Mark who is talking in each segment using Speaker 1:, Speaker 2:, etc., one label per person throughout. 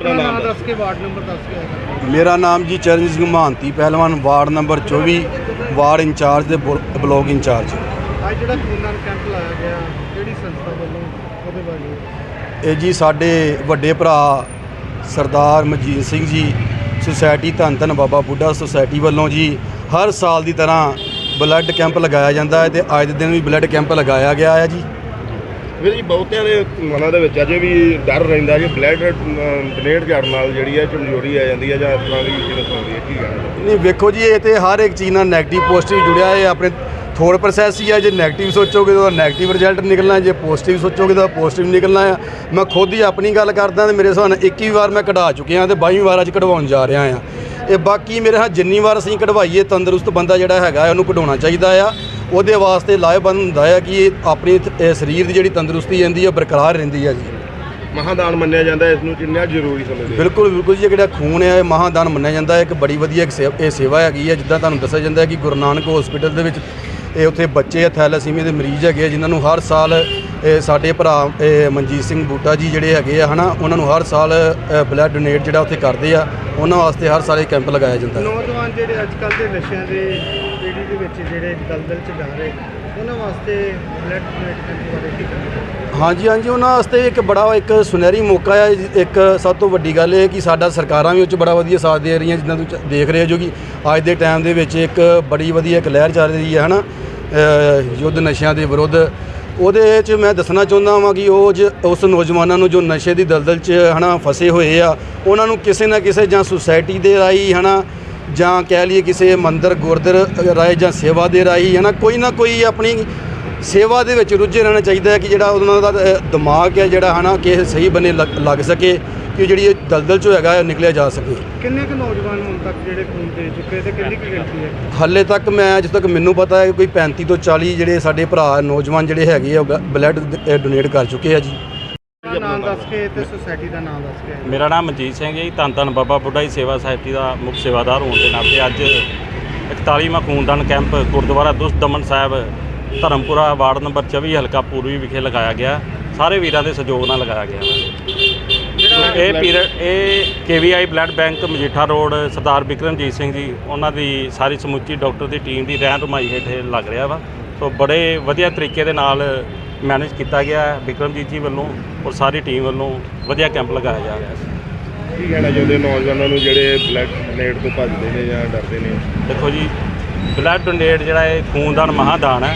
Speaker 1: ਆਪਣਾ ਨਾਮ ਦੱਸ
Speaker 2: ਕੇ ਵਾਰਡ ਨੰਬਰ ਦੱਸ ਕੇ
Speaker 3: ਮੇਰਾ ਨਾਮ ਜੀ ਚਰਨਜੀਤ ਸਿੰਘ ਮਹਾਂਤੀ ਪਹਿਲਵਾਨ ਵਾਰਡ ਨੰਬਰ 24 ਵਾਰਡ ਇੰਚਾਰਜ ਦੇ ਬਲ- ਬਲਾਕ ਇੰਚਾਰਜ।
Speaker 2: ਅੱਜ ਜਿਹੜਾ ਖੂਨਦਾਨ ਕੈਂਪ ਲਾਇਆ ਗਿਆ ਕਿਹੜੀ ਸੰਸਥਾ ਵੱਲੋਂ ਉਹਦੇ ਬਾਰੇ?
Speaker 3: ਇਹ ਜੀ ਸਾਡੇ ਵੱਡੇ ਭਰਾ ਸਰਦਾਰ ਮਜੀਦ ਸਿੰਘ ਜੀ ਸੁਸਾਇਟੀ ਧੰਨ ਧੰਨ ਬਾਬਾ ਬੁੱਢਾ ਸੁਸਾਇਟੀ ਵੱਲੋਂ ਜੀ ਹਰ ਸਾਲ ਦੀ ਤਰ੍ਹਾਂ ਬਲੱਡ ਕੈਂਪ ਲਗਾਇਆ ਜਾਂਦਾ ਹੈ ਤੇ ਅੱਜ ਦੇ ਦਿਨ ਵੀ ਬਲੱਡ ਕੈਂਪ ਲਗਾਇਆ ਗਿਆ ਹੈ ਜੀ।
Speaker 1: ਵੀਰ ਜੀ, ਬਹੁਤਿਆਂ ਦੇ ਮਨਾਂ ਦੇ ਵਿੱਚ ਅਜੇ ਵੀ ਡਰ ਰਹਿੰਦਾ ਜੇ ਬਲੈਡ ਗ੍ਰੇਡ ਝਾੜ ਨਾਲ ਜਿਹੜੀ ਹੈ ਕਮਜ਼ੋਰੀ ਆ ਜਾਂਦੀ ਹੈ ਜਾਂ ਇਸ ਤਰ੍ਹਾਂ ਦੀ ਇਸ਼ੂ ਆਉਂਦੀ ਹੈ, ਕੀ ਗੱਲ
Speaker 3: ਨਹੀਂ, ਵੇਖੋ ਜੀ, ਇਹ ਤੇ ਹਰ ਇੱਕ ਚੀਜ਼ ਨਾਲ ਨੈਗੇਟਿਵ ਪੋਜ਼ਿਟਿਵ ਜੁੜਿਆ ਹੈ ਆਪਣੇ ਥੋੜ ਪ੍ਰੋਸੈਸ ਹੀ ਹੈ ਜੇ ਨੈਗੇਟਿਵ ਸੋਚੋਗੇ ਤਾਂ ਨੈਗੇਟਿਵ ਰਿਜ਼ਲਟ ਨਿਕਲਣਾ, ਜੇ ਪੋਜ਼ਿਟਿਵ ਸੋਚੋਗੇ ਤਾਂ ਪੋਜ਼ਿਟਿਵ ਨਿਕਲਣਾ ਆ। ਮੈਂ ਖੁਦ ਹੀ ਆਪਣੀ ਗੱਲ ਕਰਦਾ ਤੇ ਮੇਰੇ ਹਿਸਾਬ ਨਾਲ 21 ਵਾਰ ਮੈਂ ਕਢਾ ਚੁੱਕਿਆ ਤੇ 22 ਵਾਰ ਅੱਜ ਕਢਵਾਉਣ ਜਾ ਰਿਹਾ ਹਾਂ। ਇਹ ਬਾਕੀ ਮੇਰੇ ਹਾਂ ਜਿੰਨੀ ਵਾਰ ਅਸੀਂ ਕਢਵਾਈਏ, ਤੰਦਰੁਸਤ ਬੰਦਾ ਜਿਹੜਾ ਹੈਗਾ ਉਹਨੂੰ ਕਢਾਉਣਾ ਚਾਹੀਦਾ ਆ। ਉਹਦੇ ਵਾਸਤੇ ਲਾਹੇਵੰਦ ਹੁੰਦਾ ਹੈ ਕਿ ਇਹ ਆਪਣੀ ਇਹ ਸਰੀਰ ਦੀ ਜਿਹੜੀ ਤੰਦਰੁਸਤੀ ਜਾਂਦੀ ਹੈ ਬਰਕਰਾਰ ਰਹਿੰਦੀ ਹੈ ਜੀ।
Speaker 1: ਮਹਾਦਾਨ ਮੰਨਿਆ ਜਾਂਦਾ ਹੈ, ਇਸ ਨੂੰ ਕਿੰਨਾ ਜ਼ਰੂਰੀ ਸਮਝਦੇ ਹੋ?
Speaker 3: ਬਿਲਕੁਲ ਬਿਲਕੁਲ ਜੀ ਇਹ ਜਿਹੜਾ ਖੂਨ ਹੈ ਇਹ ਮਹਾਦਾਨ ਮੰਨਿਆ ਜਾਂਦਾ ਹੈ। ਇੱਕ ਬੜੀ ਵਧੀਆ ਇੱਕ ਸੇ- ਇਹ ਸੇਵਾ ਹੈਗੀ ਹੈ ਜਿੱਦਾਂ ਤੁਹਾਨੂੰ ਦੱਸਿਆ ਜਾਂਦਾ ਹੈ ਕਿ ਗੁਰੂ ਨਾਨਕ ਹਸਪੀਟਲ ਦੇ ਵਿੱਚ ਇਹ ਉੱਥੇ ਬੱਚੇ ਥੈਲੇਸੀਮੀਆ ਦੇ ਮਰੀਜ਼ ਹੈਗੇ ਆ ਜਿਨ੍ਹਾਂ ਨੂੰ ਹਰ ਸਾਲ ਇਹ ਸਾਡੇ ਭਰਾ ਇਹ ਮਨਜੀਤ ਸਿੰਘ ਬੂਟਾ ਜੀ ਜਿਹੜੇ ਹੈਗੇ ਆ ਹਨਾ ਉਹਨਾਂ ਨੂੰ ਹਰ ਸਾਲ ਬਲੱਡ ਡੋਨੇਟ ਜਿਹੜਾ ਉੱਥੇ ਕਰਦੇ ਆ ਉਹਨਾਂ ਵਾਸਤੇ ਹਰ ਸਾਲ ਇਹ ਕੈਂਪ ਲਗਾਇਆ ਜਾਂਦਾ ਹੈ।
Speaker 2: ਨੌਜਵਾਨ ਜਿਹੜੇ ਅੱਜ ਕੱਲ੍ਹ ਦੇ ਨਸ਼ਿਆਂ ਦੇ ਦੇ ਵਿੱਚ ਜਿਹੜੇ ਦਲਦਲ ਚ ਜਾ ਰਹੇ ਉਹਨਾਂ ਵਾਸਤੇ ਬਲੱਡ ਡੋਨੇਟ ਬਾਰੇ ਕੀ ਕਹਿਣਾ
Speaker 3: ਹਾਂਜੀ ਹਾਂਜੀ ਉਹਨਾਂ ਵਾਸਤੇ ਇੱਕ ਬੜਾ ਇੱਕ ਸੁਨਹਿਰੀ ਮੌਕਾ ਹੈ ਇੱਕ ਸਭ ਤੋਂ ਵੱਡੀ ਗੱਲ ਇਹ ਕਿ ਸਾਡਾ ਸਰਕਾਰਾਂ ਵੀ ਉਹ 'ਚ ਬੜਾ ਵਧੀਆ ਸਾਥ ਦੇ ਰਹੀਆਂ ਜਿੱਦਾਂ ਤੁਸੀਂ ਦੇਖ ਰਹੇ ਹੋ ਜੋ ਕਿ ਅੱਜ ਦੇ ਟਾਈਮ ਦੇ ਵਿੱਚ ਇੱਕ ਬੜੀ ਵਧੀਆ ਇੱਕ ਲਹਿਰ ਚੱਲ ਰਹੀ ਹੈ ਹਨਾ? ਅ, ਯੁੱਧ ਨਸ਼ਿਆਂ ਦੇ ਵਿਰੁੱਧ। ਉਹਦੇ 'ਚ ਮੈਂ ਦੱਸਣਾ ਚਾਹੁੰਦਾ ਹਾਂ ਕਿ ਉਹ ਜ ਉਸ ਨੌਜਵਾਨਾਂ ਨੂੰ ਜੋ ਨਸ਼ੇ ਦੀ ਦਲਦਲ 'ਚ ਹਨਾ ਫਸੇ ਹੋਏ ਆ ਉਹਨਾਂ ਨੂੰ ਕਿਸੇ ਨਾ ਕਿਸੇ ਜਾਂ ਸੁਸਾਇਟੀ ਦੇ ਰਾਹੀਂ ਹਨਾ ਜਾਂ ਕਹਿ ਲਈਏ ਕਿਸੇ ਮੰਦਰ ਗੁਰਦੁਆਰੇ ਰਾਹੀਂ ਜਾਂ ਸੇਵਾ ਦੇ ਰਾਹੀਂ ਹਨਾ ਕੋਈ ਨਾ ਕੋਈ ਆਪਣੀ ਸੇਵਾ ਦੇ ਵਿੱਚ ਰੁੱਝੇ ਰਹਿਣਾ ਚਾਹੀਦਾ ਹੈ ਕਿ ਜਿਹੜਾ ਉਹਨਾਂ ਦਾ ਦਿਮਾਗ ਹੈ ਜਿਹੜਾ ਹਨਾ ਕਿ ਸਹੀ ਬੰਨੇ ਲੱਗ ਸਕੇ ਕਿ ਜਿਹੜੀ ਇਹ ਦਲਦਲ ਚੋਂ ਹੈਗਾ ਇਹ ਨਿਕਲਿਆ ਜਾ ਸਕੇ।
Speaker 2: ਕਿੰਨੇ ਕੁ ਨੌਜਵਾਨ ਹੁਣ ਤੱਕ ਜਿਹੜੇ ਖੂਨ ਦੇ ਚੁੱਕੇ ਤੇ ਕਿੰਨੀ ਕੁ ਗਿਣਤੀ ਹੈ?
Speaker 3: ਹਾਲੇ ਤੱਕ ਮੈਂ ਜਿੱਥੇ ਤੱਕ ਮੈਨੂੰ ਪਤਾ ਹੈ ਕੋਈ 35 ਤੋਂ 40 ਜਿਹੜੇ ਸਾਡੇ ਭਰਾ ਨੌਜਵਾਨ ਜਿਹੜੇ ਹੈਗੇ ਆ ਬਲੱਡ ਡੋਨੇਟ ਕਰ ਚੁੱਕੇ ਆ ਜੀ।
Speaker 2: ਆਪਣਾ ਨਾਮ ਦੱਸ ਕੇ ਤੇ ਸੁਸਾਇਟੀ ਦਾ ਨਾਮ ਦੱਸ ਕੇ
Speaker 4: ਮੇਰਾ ਨਾਮ ਮਨਜੀਤ ਸਿੰਘ ਹੈ ਜੀ ਧੰਨ ਧੰਨ ਬਾਬਾ ਬੁੱਢਾ ਜੀ ਸੇਵਾ ਸੁਸਾਇਟੀ ਦਾ ਮੁੱਖ ਸੇਵਾਦਾਰ ਹੋਣ ਦੇ ਨਾਤੇ ਅੱਜ 41ਵਾਂ ਖੂਨਦਾਨ camp Gurdwara Dusht Daman Sahib Dharampura ward number 24 ਹਲਕਾ ਪੂਰਬੀ ਵਿਖੇ ਲਗਾਇਆ ਗਿਆ। ਸਾਰੇ ਵੀਰਾਂ ਦੇ ਸਹਿਯੋਗ ਨਾਲ ਲਗਾਇਆ ਗਿਆ। ਇਹ ਪੀਰੀਅਡ ਇਹ KVI blood bank Majitha road Sardar Bikramjit Singh ji ਉਹਨਾਂ ਦੀ ਸਾਰੀ ਸਮੁੱਚੀ ਡਾਕਟਰ ਦੀ ਟੀਮ ਦੀ ਰਹਿਨੁਮਾਈ ਹੇਠ ਲੱਗ ਰਿਹਾ ਵਾ। ਸੋ ਬੜੇ ਵਧੀਆ ਤਰੀਕੇ ਦੇ ਨਾਲ ਮੈਨੇਜ ਕੀਤਾ ਗਿਆ ਹੈ। ਬਿਕਰਮਜੀਤ ਜੀ ਵੱਲੋਂ ਔਰ ਸਾਰੀ ਟੀਮ ਵੱਲੋਂ ਵਧੀਆ ਕੈਂਪ ਲਗਾਇਆ ਜਾ ਰਿਹਾ ਸੀ
Speaker 1: ਕੀ ਕਹਿਣਾ ਚਾਹੁੰਦੇ ਹੋ ਨੌਜਵਾਨਾਂ ਨੂੰ ਜਿਹੜੇ ਬਲੱਡ ਡੋਨੇਟ ਤੋਂ ਭੱਜਦੇ ਨੇ ਜਾਂ ਡਰਦੇ ਨੇ?
Speaker 4: ਦੇਖੋ ਜੀ ਬਲੱਡ ਡੋਨੇਟ ਜਿਹੜਾ ਇਹ ਖੂਨਦਾਨ ਮਹਾਦਾਨ ਹੈ।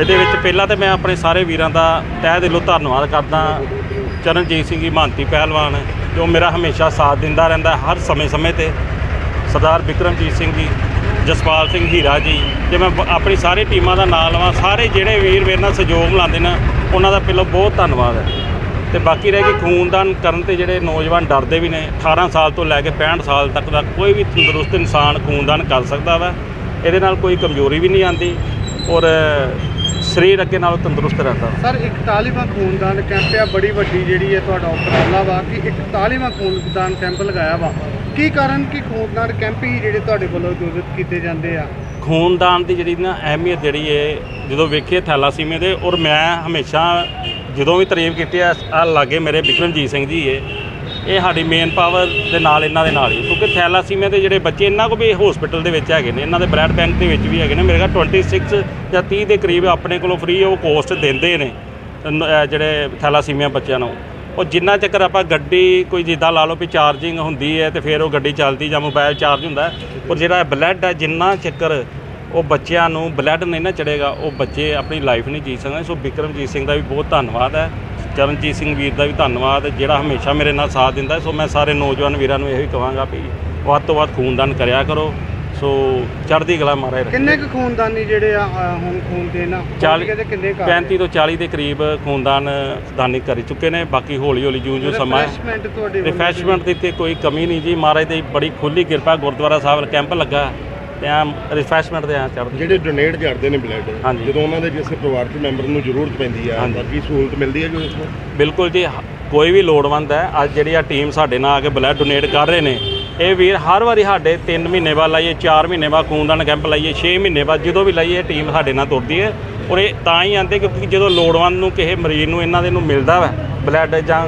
Speaker 4: ਇਹਦੇ ਵਿੱਚ ਪਹਿਲਾਂ ਤਾਂ ਮੈਂ ਆਪਣੇ ਸਾਰੇ ਵੀਰਾਂ ਦਾ ਤਹਿ ਦਿਲੋਂ ਧੰਨਵਾਦ ਕਰਦਾ ਚਰਨਜੀਤ ਸਿੰਘ ਜੀ ਮਹੰਤੀ ਪਹਿਲਵਾਨ ਜੋ ਮੇਰਾ ਹਮੇਸ਼ਾ ਸਾਥ ਦਿੰਦਾ ਰਹਿੰਦਾ ਹੈ ਹਰ ਸਮੇਂ-ਸਮੇਂ ਤੇ। ਸਰਦਾਰ ਬਿਕਰਮਜੀਤ ਸਿੰਘ ਜੀ ਜਸਪਾਲ ਸਿੰਘ ਹੀਰਾ ਜੀ ਜੇ ਮੈਂ ਆਪਣੀ ਸਾਰੀ ਟੀਮਾਂ ਦਾ ਨਾਮ ਲਵਾਂ, ਸਾਰੇ ਜਿਹੜੇ ਵੀਰ ਮੇਰੇ ਨਾਲ ਸਹਿਯੋਗ ਲਾਉਂਦੇ ਨੇ, ਉਹਨਾਂ ਦਾ ਪਹਿਲਾਂ ਬਹੁਤ ਧੰਨਵਾਦ ਹੈ ਤੇ ਬਾਕੀ ਰਹਿ ਗਈ ਖੂਨਦਾਨ ਕਰਨ ਤੇ ਜਿਹੜੇ ਨੌਜਵਾਨ ਡਰਦੇ ਵੀ ਨੇ 18 ਸਾਲ ਤੋਂ ਲੈ ਕੇ 65 ਸਾਲ ਤੱਕ ਦਾ ਕੋਈ ਵੀ ਤੰਦਰੁਸਤ ਇਨਸਾਨ ਖੂਨਦਾਨ ਕਰ ਸਕਦਾ ਵਾ, ਇਹਦੇ ਨਾਲ ਕੋਈ ਕਮਜ਼ੋਰੀ ਵੀ ਨਹੀਂ ਆਂਦੀ ਔਰ ਸਰੀਰ ਅੱਗੇ ਨਾਲੋਂ ਤੰਦਰੁਸਤ ਰਹਿੰਦਾ ਵਾ।
Speaker 2: ਸਰ 41ਵਾਂ ਖੂਨਦਾਨ ਕੈਂਪ ਆ, ਬੜੀ ਵੱਡੀ ਜਿਹੜੀ ਹੈ ਤੁਹਾਡਾ ਉਪਰਾਲਾ ਵਾ ਕਿ 41ਵਾਂ ਖੂਨਦਾਨ ਕੈਂਪ ਲਗਾਇਆ ਵਾ ਕੀ ਕਾਰਨ ਕਿ ਖੂਨਦਾਨ ਕੈਂਪ ਹੀ ਜਿਹੜੇ ਤੁਹਾਡੇ ਵੱਲੋਂ ਆਯੋਜਿਤ ਕੀਤੇ ਜਾਂਦੇ ਆ?
Speaker 4: ਖੂਨਦਾਨ ਦੀ ਜਿਹੜੀ ਨਾ ਅਹਿਮੀਅਤ ਜਿਹੜੀ ਹੈ ਜਦੋਂ ਵੇਖੀਏ ਥੈਲਾਸੀਮੇ ਦੇ, ਔਰ ਮੈਂ ਹਮੇਸ਼ਾ ਜਦੋਂ ਵੀ ਤਾਰੀਫ ਕੀਤੀ ਆ ਆ ਲਾਗੇ ਮੇਰੇ ਬਿਕਰਮਜੀਤ ਸਿੰਘ ਜੀ ਇਹ ਇਹ ਸਾਡੀ ਮੇਨ ਪਾਵਰ ਦੇ ਨਾਲ ਇਹਨਾਂ ਦੇ ਨਾਲ ਹੀ, ਕਿਉਂਕਿ ਥੈਲਾਸੀਮੇ ਦੇ ਜਿਹੜੇ ਬੱਚੇ ਇਹਨਾਂ ਕੋ ਵੀ ਹਸਪੀਟਲ ਦੇ ਵਿੱਚ ਹੈਗੇ ਨੇ, ਇਹਨਾਂ ਦੇ ਬਲੱਡ ਬੈਂਕ ਦੇ ਵਿੱਚ ਵੀ ਹੈਗੇ ਨੇ, ਮੇਰੇ ਖਿਆਲ 26 ਜਾਂ 30 ਦੇ ਕਰੀਬ ਆਪਣੇ ਕੋਲੋਂ ਫ੍ਰੀ ਉਹ ਕੋਸਟ ਦਿੰਦੇ ਨੇ ਜਿਹੜੇ ਥੈਲਾਸੀਮੀਆ ਬੱਚਿਆਂ ਨੂੰ। ਉਹ ਜਿੰਨਾ ਚੱਕਰ ਆਪਾਂ ਗੱਡੀ ਕੋਈ ਜਿੱਦਾਂ ਲਾ ਲਓ ਵੀ ਚਾਰਜਿੰਗ ਹੁੰਦੀ ਹੈ ਤੇ ਫਿਰ ਉਹ ਗੱਡੀ ਚੱਲਦੀ ਜਾਂ ਮੋਬਾਈਲ ਚਾਰਜ ਹੁੰਦਾ ਹੈ। ਪਰ ਜਿਹੜਾ ਬਲੱਡ ਹੈ, ਜਿੰਨਾ ਚੱਕਰ ਉਹ ਬੱਚਿਆਂ ਨੂੰ ਬਲੱਡ ਨਹੀਂ ਨਾ ਚੜੇਗਾ ਉਹ ਬੱਚੇ ਆਪਣੀ ਲਾਈਫ ਨਹੀਂ ਜੀ ਸਕਦੇ ਸੋ ਬਿਕਰਮਜੀਤ ਸਿੰਘ ਦਾ ਵੀ ਬਹੁਤ ਧੰਨਵਾਦ ਹੈ, ਚਰਨਜੀਤ ਸਿੰਘ ਵੀਰ ਦਾ ਵੀ ਧੰਨਵਾਦ, ਜਿਹੜਾ ਹਮੇਸ਼ਾ ਮੇਰੇ ਨਾਲ ਸਾਥ ਦਿੰਦਾ ਸੋ ਮੈਂ ਸਾਰੇ ਨੌਜਵਾਨ ਵੀਰਾਂ ਨੂੰ ਇਹੋ ਹੀ ਕਹਾਂਗਾ ਵੀ ਵੱਧ ਤੋਂ ਵੱਧ ਖੂਨਦਾਨ ਕਰਿਆ ਕਰੋ ਸੋ ਚੜ੍ਹਦੀ ਕਲਾ ਮਾਰੇ
Speaker 2: ਕਿੰਨੇ ਕੁ ਖੂਨਦਾਨੀ ਜਿਹੜੇ ਆ ਅ, ਹੁਣ ਖੂਨ ਦੇਣਾ
Speaker 4: 40
Speaker 2: ਤੇ ਕਿੰਨੇ ਕਰ
Speaker 4: 35 ਤੋਂ 40 ਦੇ ਕਰੀਬ ਖੂਨਦਾਨ ਦਾਨੀ ਕਰ ਚੁੱਕੇ ਨੇ ਬਾਕੀ ਹੌਲੀ ਹੌਲੀ ਜਿਉਂ ਜਿਉਂ ਸਮਾਂ ਹੈ
Speaker 2: ਰਿਫਰੈਸ਼ਮੈਂਟ ਤੁਹਾਡੇ ਵੱਲੋਂ
Speaker 4: ਰਿਫਰੈਸ਼ਮੈਂਟ ਦੀ ਤੇ ਕੋਈ ਕਮੀ ਨਹੀਂ ਜੀ ਮਹਾਰਾਜ ਦੀ ਬੜੀ ਖੁੱਲੀ ਕਿਰਪਾ ਗੁਰਦੁਆਰਾ ਸਾਹਿਬ ਕੈਂਪ ਲੱਗਾ ਤੇ ਆ ਰਿਫਰੈਸ਼ਮੈਂਟ ਦੇ ਆ ਚੜ੍ਹਦੀ
Speaker 1: ਜਿਹੜੇ ਡੋਨੇਟ ਕਰਦੇ ਨੇ ਬਲੱਡ
Speaker 4: ਹਾਂਜੀ।
Speaker 1: ਜਦੋਂ ਉਹਨਾਂ ਦੇ ਕਿਸੇ ਪਰਿਵਾਰ ਦੇ ਮੈਂਬਰ ਨੂੰ ਜ਼ਰੂਰਤ ਪੈਂਦੀ ਆ
Speaker 4: ਹਾਂਜੀ।
Speaker 1: ਬਾਕੀ ਸਹੂਲਤ ਮਿਲਦੀ ਹੈ ਜੋ ਇਸ ਨੂੰ
Speaker 4: ਬਿਲਕੁਲ ਜੀ ਹ- ਕੋਈ ਵੀ ਲੋੜਵੰਦ ਹੈ ਅੱਜ ਜਿਹੜੀ ਆ ਟੀਮ ਸਾਡੇ ਨਾਲ ਆ ਕੇ ਬਲੱਡ ਡੋਨੇਟ ਕਰ ਰਹੇ ਨੇ ਇਹ ਵੀਰ ਹਰ ਵਾਰੀ ਸਾਡੇ 3 ਮਹੀਨੇ ਬਾਅਦ ਲਾਈਏ 4 ਮਹੀਨੇ ਬਾਅਦ ਖੂਨਦਾਨ ਕੈਂਪ ਲਾਈਏ 6 ਮਹੀਨੇ ਬਾਅਦ ਜਦੋਂ ਵੀ ਲਾਈਏ ਟੀਮ ਸਾਡੇ ਨਾਲ ਤੁਰਦੀ ਹੈ। ਔਰ ਇਹ ਤਾਂ ਹੀ ਆਂਦੇ ਕਿਉਂਕਿ ਜਦੋਂ ਲੋੜਵੰਦ ਨੂੰ ਕਿਸੇ ਮਰੀਜ਼ ਨੂੰ ਇਹਨਾਂ ਦੇ ਨੂੰ ਮਿਲਦਾ ਵਾ ਬਲੱਡ ਜਾਂ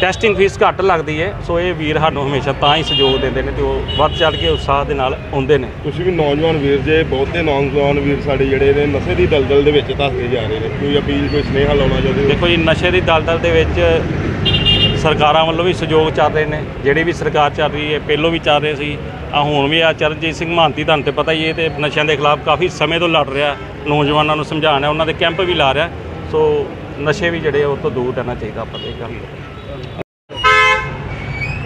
Speaker 4: ਟੈਸਟਿੰਗ ਫੀਸ ਘੱਟ ਲੱਗਦੀ ਹੈ ਸੋ ਇਹ ਵੀਰ ਸਾਨੂੰ ਹਮੇਸ਼ਾ ਤਾਂ ਹੀ ਸਹਿਯੋਗ ਦਿੰਦੇ ਨੇ ਤੇ ਉਹ ਵੱਧ ਚੜ ਕੇ ਉਤਸ਼ਾਹ ਦੇ ਨਾਲ ਆਉਂਦੇ ਨੇ।
Speaker 1: ਤੁਸੀਂ ਵੀ ਨੌਜਵਾਨ ਵੀਰ ਜੇ ਬਹੁਤੇ ਨੌਜਵਾਨ ਵੀਰ ਸਾਡੇ ਜਿਹੜੇ ਨੇ ਨਸ਼ੇ ਦੀ ਦਲਦਲ ਦੇ ਵਿੱਚ ਧੱਸਦੇ ਜਾ ਰਹੇ ਨੇ। ਕੋਈ ਅਪੀਲ ਕੋਈ ਸੁਨੇਹਾ ਲਾਉਣਾ ਚਾਹੁੰਦੇ
Speaker 4: ਦੇਖੋ ਜੀ ਨਸ਼ੇ ਦੀ ਦਲਦਲ ਦੇ ਵਿੱਚ ਸਰਕਾਰਾਂ ਵੱਲੋਂ ਵੀ ਸਹਿਯੋਗ ਚੱਲ ਰਹੇ ਨੇ, ਜਿਹੜੀ ਵੀ ਸਰਕਾਰ ਚੱਲ ਰਹੀ ਹੈ, ਪਹਿਲੋਂ ਵੀ ਚੱਲ ਰਹੇ ਸੀ ਆ ਹੁਣ ਵੀ ਆ ਚਰਨਜੀਤ ਸਿੰਘ ਮਹਾਂਤੀ ਤੁਹਾਨੂੰ ਤੇ ਪਤਾ ਹੀ ਹੈ ਤੇ ਨਸ਼ਿਆਂ ਦੇ ਖਿਲਾਫ ਕਾਫੀ ਸਮੇਂ ਤੋਂ ਲੜ ਰਿਹਾ, ਨੌਜਵਾਨਾਂ ਨੂੰ ਸਮਝਾਉਣਾ, ਉਹਨਾਂ ਦੇ ਕੈਂਪ ਵੀ ਲਾ ਰਿਹਾ, ਸੋ ਨਸ਼ੇ ਵੀ ਜਿਹੜੇ ਉਹ ਤੋਂ ਦੂਰ ਰਹਿਣਾ ਚਾਹੀਦਾ, ਆਪਾਂ ਤੇ ਗੱਲ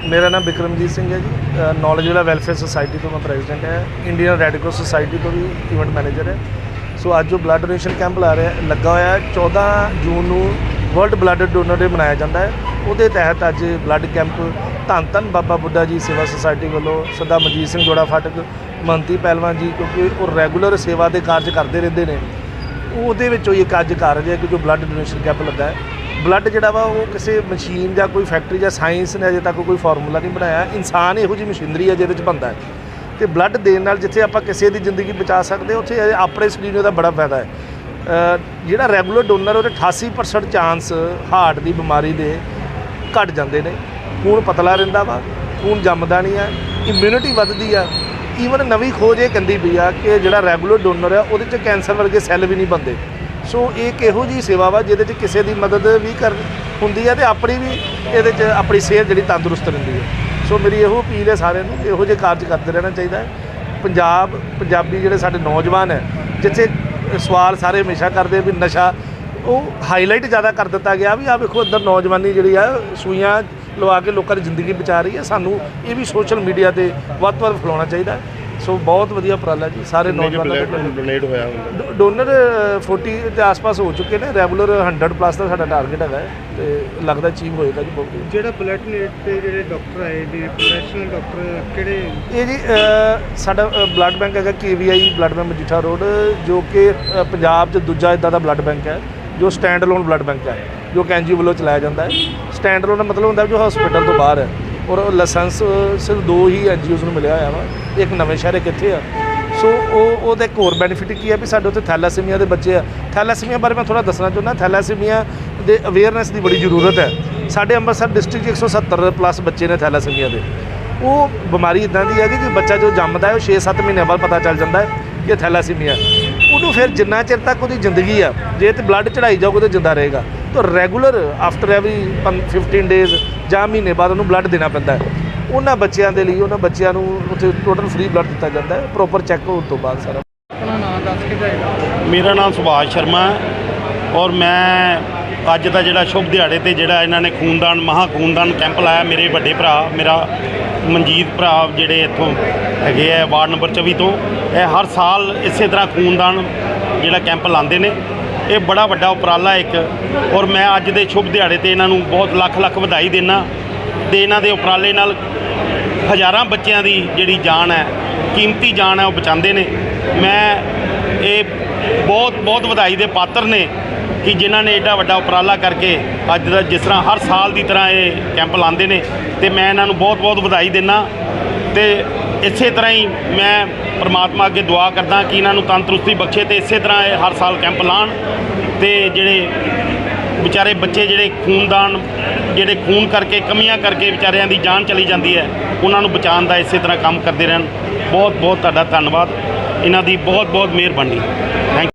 Speaker 5: ਮੇਰਾ ਨਾਮ ਬਿਕਰਮਜੀਤ ਸਿੰਘ ਹੈ ਜੀ ਨੌਲੇਜ ਵਾਲਾ ਵੈਲਫੇਅਰ ਸੁਸਾਇਟੀ ਤੋਂ ਮੈਂ ਪ੍ਰੈਜ਼ੀਡੈਂਟ ਹੈ ਇੰਡੀਅਨ ਰੈੱਡ ਕਰਾਸ ਸੁਸਾਇਟੀ ਤੋਂ ਵੀ ਇਵੈਂਟ ਮੈਨੇਜਰ ਹੈ। ਸੋ ਅੱਜ ਜੋ ਬਲੱਡ ਡੋਨੇਸ਼ਨ ਕੈਂਪ ਲਾ ਰਿਹਾ, ਲੱਗਾ ਹੋਇਆ ਹੈ 14 ਜੂਨ ਨੂੰ ਵਰਲਡ ਬਲੱਡ ਡੋਨਰ ਡੇ ਮਨਾਇਆ ਜਾਂਦਾ ਹੈ। ਉਹਦੇ ਤਹਿਤ ਅੱਜ ਬਲੱਡ ਕੈਂਪ ਧੰਨ ਧੰਨ ਬਾਬਾ ਬੁੱਢਾ ਜੀ ਸੇਵਾ ਸੁਸਾਇਟੀ ਵੱਲੋਂ ਸਰਦਾਰ ਮਨਜੀਤ ਸਿੰਘ ਜੋੜਾ ਫਾਟਕ ਮੰਤੀ ਪਹਿਲਵਾਨ ਜੀ, ਕਿਉਂਕਿ ਉਹ ਰੈਗੂਲਰ ਸੇਵਾ ਦੇ ਕਾਰਜ ਕਰਦੇ ਰਹਿੰਦੇ ਨੇ। ਉਹਦੇ ਵਿੱਚੋਂ ਹੀ ਇੱਕ ਅੱਜ ਕਾਰਜ ਹੈ ਕਿ ਜੋ ਬਲੱਡ ਡੋਨੇਸ਼ਨ ਕੈਂਪ ਲੱਗਾ ਹੈ। ਬਲੱਡ ਜਿਹੜਾ ਵਾ, ਉਹ ਕਿਸੇ ਮਸ਼ੀਨ ਜਾਂ ਕੋਈ ਫੈਕਟਰੀ ਜਾਂ ਸਾਇੰਸ ਨੇ ਅਜੇ ਤੱਕ ਕੋਈ ਫਾਰਮੂਲਾ ਨਹੀਂ ਬਣਾਇਆ। ਇਨਸਾਨ ਇਹੋ ਜਿਹੀ ਮਸ਼ੀਨਰੀ ਹੈ ਜਿਹਦੇ ਵਿੱਚ ਬਣਦਾ ਹੈ। ਤੇ ਬਲੱਡ ਦੇਣ ਨਾਲ ਜਿੱਥੇ ਆਪਾਂ ਕਿਸੇ ਦੀ ਜ਼ਿੰਦਗੀ ਬਚਾ ਸਕਦੇ ਉੱਥੇ ਆਪਣੇ ਸਰੀਰ ਨੂੰ ਦਾ ਬੜਾ ਫਾਇਦਾ ਹੈ। ਜਿਹੜਾ ਰੈਗੂਲਰ ਡੋਨਰ ਉਹਦੇ 88% ਚਾਂਸ ਹਾਰਟ ਦੀ ਬਿਮਾਰੀ ਦੇ ਘਟ ਜਾਂਦੇ ਨੇ। ਖੂਨ ਪਤਲਾ ਰਹਿੰਦਾ ਵਾ, ਖੂਨ ਜੰਮਦਾ ਨਹੀਂ ਆ ਇਮਿਊਨਿਟੀ ਵੱਧਦੀ ਆ। ਈਵਨ ਨਵੀਂ ਖੋਜ ਇਹ ਕਹਿੰਦੀ ਪਈ ਆ ਕਿ ਜਿਹੜਾ ਰੈਗੂਲਰ ਡੋਨਰ ਆ, ਉਹਦੇ 'ਚ ਕੈਂਸਰ ਵਰਗੇ ਸੈੱਲ ਵੀ ਨਹੀਂ ਬਣਦੇ। ਸੋ ਇਹ ਇੱਕ ਇਹੋ ਜੀ ਸੇਵਾ ਵਾ, ਜਿਹਦੇ 'ਚ ਕਿਸੇ ਦੀ ਮਦਦ ਵੀ ਕਰ, ਹੁੰਦੀ ਆ ਤੇ ਆਪਣੀ ਵੀ ਇਹਦੇ 'ਚ ਆਪਣੀ ਸਿਹਤ ਜਿਹੜੀ ਤੰਦਰੁਸਤ ਰਹਿੰਦੀ ਹੈ ਸੋ ਮੇਰੀ ਇਹੋ ਅਪੀਲ ਹੈ ਸਾਰਿਆਂ ਨੂੰ, ਇਹੋ ਜਿਹੇ ਕਾਰਜ ਕਰਦੇ ਰਹਿਣਾ ਚਾਹੀਦਾ ਹੈ। ਪੰਜਾਬ, ਪੰਜਾਬੀ ਜਿਹੜੇ ਸਾਡੇ ਨੌਜਵਾਨ ਹੈ ਜਿੱਥੇ ਸਵਾਲ ਸਾਰੇ ਹਮੇਸ਼ਾ ਕਰਦੇ ਵੀ ਨਸ਼ਾ ਉਹ ਹਾਈਲਾਈਟ ਜ਼ਿਆਦਾ ਕਰ ਦਿੱਤਾ ਗਿਆ ਵੀ ਆ ਵੇਖੋ ਅੰਦਰ ਨੌਜਵਾਨੀ ਜਿਹੜੀ ਆ ਸੂਈਆਂ ਲਵਾ ਕੇ ਲੋਕਾਂ ਦੀ ਜ਼ਿੰਦਗੀ ਬਚਾ ਰਹੀ ਹੈ ਸਾਨੂੰ ਇਹ ਵੀ ਸੋਸ਼ਲ ਮੀਡੀਆ ਤੇ ਵੱਧ ਤੋਂ ਵੱਧ ਫੈਲਾਉਣਾ ਚਾਹੀਦਾ। ਸੋ ਬਹੁਤ ਵਧੀਆ ਉਪਰਾਲਾ ਜੀ ਸਾਰੇ ਨੌਜਵਾਨਾਂ ਦਾ
Speaker 1: ਬਲੱਡ ਡੋਨੇਟ ਹੋਇਆ ਹੁੰਦਾ?
Speaker 5: ਡੋਨਰ 40 ਦੇ ਆਸ-ਪਾਸ ਹੋ ਚੁੱਕੇ ਨੇ ਰੈਗੂਲਰ 100 ਪਲੱਸ ਦਾ ਸਾਡਾ ਟਾਰਗੇਟ ਹੈਗਾ ਤੇ ਲੱਗਦਾ ਅਚੀਵ ਹੋਏਗਾ ਜੀ ਬਹੁਤ
Speaker 2: ਜਿਹੜਾ ਬਲੱਡ ਨੇਟ ਤੇ ਜਿਹੜੇ ਡਾਕਟਰ ਆਏ ਨੇ ਪ੍ਰੋਫੈਸ਼ਨਲ ਡਾਕਟਰ ਕਿਹੜੇ?
Speaker 5: ਇਹ ਜੀ ਸਾਡਾ ਬਲੱਡ ਬੈਂਕ ਹੈਗਾ KVI blood bank Majitha road ਜੋ ਕਿ ਪੰਜਾਬ 'ਚ ਦੂਜਾ ਇਦਾਂ ਦਾ ਬਲੱਡ ਬੈਂਕ ਹੈ। ਜੋ ਸਟੈਂਡ ਅਲੋਨ ਬਲੱਡ ਬੈਂਕ ਹੈ ਜੋ ਕਿ ਐਨਜੀਓ ਵੱਲੋਂ ਚਲਾਇਆ ਜਾਂਦਾ ਹੈ। ਸਟੈਂਡ ਅਲੋਨ ਦਾ ਮਤਲਬ ਹੁੰਦਾ ਵੀ ਜੋ ਹਸਪੀਟਲ ਤੋਂ ਬਾਹਰ ਹੈ। ਔਰ ਲਾਇਸੈਂਸ ਸਿਰਫ ਦੋ ਹੀ ਐਨਜੀਓਜ਼ ਨੂੰ ਮਿਲਿਆ ਹੋਇਆ ਵਾ, ਇੱਕ ਨਵੇਂ ਸ਼ਹਿਰ, ਇੱਕ ਇੱਥੇ ਆ। ਸੋ ਉਹ, ਉਹਦਾ ਇੱਕ ਹੋਰ ਬੈਨੀਫਿਟ ਕੀ ਹੈ ਵੀ ਸਾਡੇ ਉੱਥੇ ਥੈਲਾਸੀਮੀਆ ਦੇ ਬੱਚੇ ਆ। ਥੈਲਾਸੀਮੀਆ ਬਾਰੇ ਮੈਂ ਥੋੜਾ ਦੱਸਣਾ ਚਾਹੁੰਦਾ ਥੈਲਾਸੀਮੀਆ ਦੇ ਅਵੇਅਰਨੈਸ ਦੀ ਬੜੀ ਜ਼ਰੂਰਤ ਹੈ। ਸਾਡੇ ਅੰਮ੍ਰਿਤਸਰ ਡਿਸਟ੍ਰਿਕਟ 'ਚ 170 ਪਲੱਸ ਬੱਚੇ ਨੇ ਥੈਲਾਸੀਮੀਆ ਦੇ। ਉਹ ਬਿਮਾਰੀ ਇਦਾਂ ਦੀ ਹੈ ਕਿ ਬੱਚਾ ਜੋ ਜੰਮਦਾ ਹੈ, ਉਹ 6-7 ਮਹੀਨਿਆਂ ਬਾਅਦ ਪਤਾ ਚੱਲ ਜਾਂਦਾ ਹੈ ਕਿ ਥੈਲਾਸੀਮੀਆ ਉਹਨੂੰ ਫਿਰ ਜਿੰਨਾ ਚਿਰ ਤੱਕ ਉਹਦੀ ਜ਼ਿੰਦਗੀ ਆ ਜੇ ਤੇ ਬਲੱਡ ਚੜਾਈ ਜਾਓਗੇ ਤਾਂ ਜਿੰਦਾ ਰਹੇਗਾ। ਤਾਂ ਰੈਗੂਲਰ ਆਫਟਰ ਐਵਰੀ 15 ਡੇਜ਼ ਜਾਂ ਮਹੀਨੇ ਬਾਅਦ ਉਹਨੂੰ ਬਲੱਡ ਦੇਣਾ ਪੈਂਦਾ ਹੈ। ਉਹਨਾਂ ਬੱਚਿਆਂ ਦੇ ਲਈ ਉਹਨਾਂ ਬੱਚਿਆਂ ਨੂੰ ਉੱਥੇ ਟੋਟਲ ਫ੍ਰੀ ਬਲੱਡ ਦਿੱਤਾ ਜਾਂਦਾ ਹੈ ਪ੍ਰੋਪਰ ਚੈੱਕ ਹੋਣ ਤੋਂ ਬਾਅਦ ਸਾਰਾ।
Speaker 2: ਆਪਣਾ ਨਾਮ ਦੱਸ ਕੇ ਜਾਏਗਾ
Speaker 6: ਮੇਰਾ ਨਾਮ ਸੁਭਾਸ਼ ਸ਼ਰਮਾ ਹੈ ਔਰ ਮੈਂ ਅੱਜ ਦਾ ਜਿਹੜਾ ਸ਼ੁਭ ਦਿਹਾੜੇ ਤੇ ਜਿਹੜਾ ਇਹਨਾਂ ਨੇ ਖੂਨਦਾਨ ਮਹਾ ਖੂਨਦਾਨ ਕੈਂਪ ਲਾਇਆ ਮੇਰੇ ਵੱਡੇ ਭਰਾ ਮੇਰਾ ਮਨਜੀਤ ਭਰਾ ਜਿਹੜੇ ਇੱਥੋਂ ਹੈਗੇ ਆ ਵਾਰਡ ਨੰਬਰ 24 ਤੋਂ। ਇਹ ਹਰ ਸਾਲ ਇਸੇ ਤਰ੍ਹਾਂ ਖੂਨਦਾਨ ਜਿਹੜਾ ਕੈਂਪ ਲਾਉਂਦੇ ਨੇ। ਇਹ ਬੜਾ ਵੱਡਾ ਉਪਰਾਲਾ ਇੱਕ। ਔਰ ਮੈਂ ਅੱਜ ਦੇ ਸ਼ੁਭ ਦਿਹਾੜੇ ਤੇ ਇਹਨਾਂ ਨੂੰ ਬਹੁਤ ਲੱਖ ਲੱਖ ਵਧਾਈ ਦਿੰਦਾ ਤੇ ਇਹਨਾਂ ਦੇ ਉਪਰਾਲੇ ਨਾਲ ਹਜ਼ਾਰਾਂ ਬੱਚਿਆਂ ਦੀ ਜਿਹੜੀ ਜਾਨ ਹੈ, ਕੀਮਤੀ ਜਾਨ ਹੈ, ਉਹ ਬਚਾਉਂਦੇ ਨੇ। ਮੈਂ ਇਹ ਬਹੁਤ ਬਹੁਤ ਵਧਾਈ ਦੇ ਪਾਤਰ ਨੇ ਕਿ ਜਿਨ੍ਹਾਂ ਨੇ ਐਡਾ ਵੱਡਾ ਉਪਰਾਲਾ ਕਰਕੇ ਅੱਜ ਦਾ ਜਿਸ ਤਰ੍ਹਾਂ ਹਰ ਸਾਲ ਦੀ ਤਰ੍ਹਾਂ ਇਹ ਕੈਂਪ ਲਾਉਂਦੇ ਨੇ। ਤੇ ਮੈਂ ਇਹਨਾਂ ਨੂੰ ਬਹੁਤ ਬਹੁਤ ਵਧਾਈ ਦਿੰਦਾ ਤੇ ਇਸੇ ਤਰ੍ਹਾਂ ਹੀ ਮੈਂ ਪ੍ਰਮਾਤਮਾ ਅੱਗੇ ਦੁਆ ਕਰਦਾ ਕਿ ਇਹਨਾਂ ਨੂੰ ਤੰਦਰੁਸਤੀ ਬਖਸ਼ੇ ਤੇ ਇਸੇ ਤਰ੍ਹਾਂ ਇਹ ਹਰ ਸਾਲ ਕੈਂਪ ਲਾਣ ਤੇ ਜਿਹੜੇ ਵਿਚਾਰੇ ਬੱਚੇ ਜਿਹੜੇ ਖੂਨਦਾਨ, ਜਿਹੜੇ ਖੂਨ ਕਰਕੇ, ਕਮੀਆਂ ਕਰਕੇ ਵਿਚਾਰਿਆਂ ਦੀ ਜਾਨ ਚਲੀ ਜਾਂਦੀ ਹੈ, ਉਹਨਾਂ ਨੂੰ ਬਚਾਉਣ ਦਾ ਇਸੇ ਤਰ੍ਹਾਂ ਕੰਮ ਕਰਦੇ ਰਹਿਣ। ਬਹੁਤ ਬਹੁਤ ਤੁਹਾਡਾ ਧੰਨਵਾਦ। ਇਹਨਾਂ ਦੀ ਬਹੁਤ ਬਹੁਤ ਮਿਹਰਬਾਨੀ ਥੈਂਕ